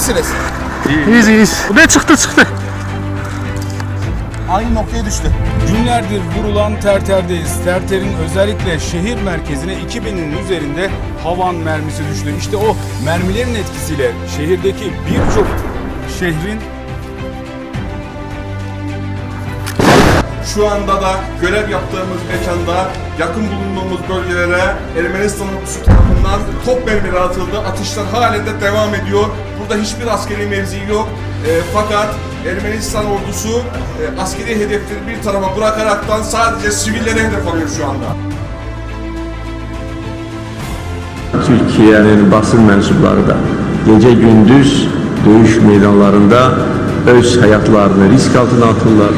misiniz? İyiyiz iyiyiz. Ne çıktı çıktı. Hangi noktaya düştü? Günlerdir vurulan Terter'deyiz. Terter'in özellikle şehir merkezine 2000'in üzerinde havan mermisi düştü. İşte o mermilerin etkisiyle şehirdeki birçok şehrin Şu anda da görev yaptığımız mekanda yakın bulunduğumuz bölgelere Ermenistan ordusu tarafından top mermileri atıldı. Atışlar halen de devam ediyor. Burada hiçbir askeri mevzi yok. E, fakat Ermenistan ordusu e, askeri hedefleri bir tarafa bırakaraktan sadece sivillere hedef alıyor şu anda. Türkiye'nin basın mensupları da gece gündüz dövüş meydanlarında öz hayatlarını risk altına atırlar.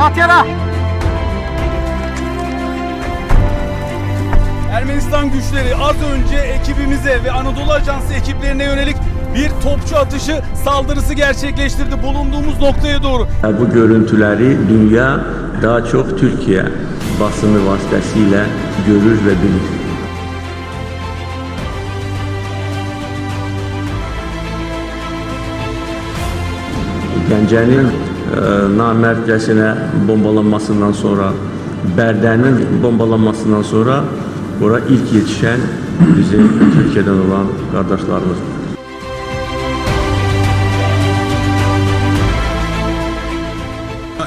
Yat yara. Ermenistan güçleri az önce ekibimize ve Anadolu Ajansı ekiplerine yönelik bir topçu atışı saldırısı gerçekleştirdi bulunduğumuz noktaya doğru. Bu görüntüleri dünya daha çok Türkiye basını vasıtasıyla görür ve bilir. Gəncənin e, namərdcəsinə bombalanmasından sonra, Bərdənin bombalanmasından sonra ora ilk yetişən bizim Türkiyədən olan qardaşlarımızdır.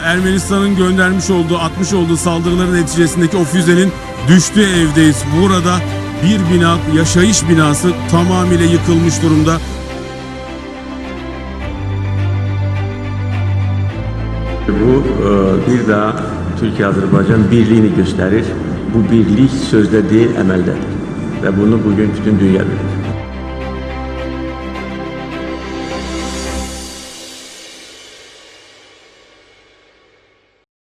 Ermenistan'ın göndermiş olduğu, atmış olduğu saldırıların neticesindeki o füzenin düştüğü evdeyiz. Burada bir bina, yaşayış binası tamamıyla yıkılmış durumda. Bu e, bir daha Türkiye-Azərbaycan birliyini göstərir. Bu birlik sözdə deyil, əməldədir. Və bunu bugün bütün dünya bilir.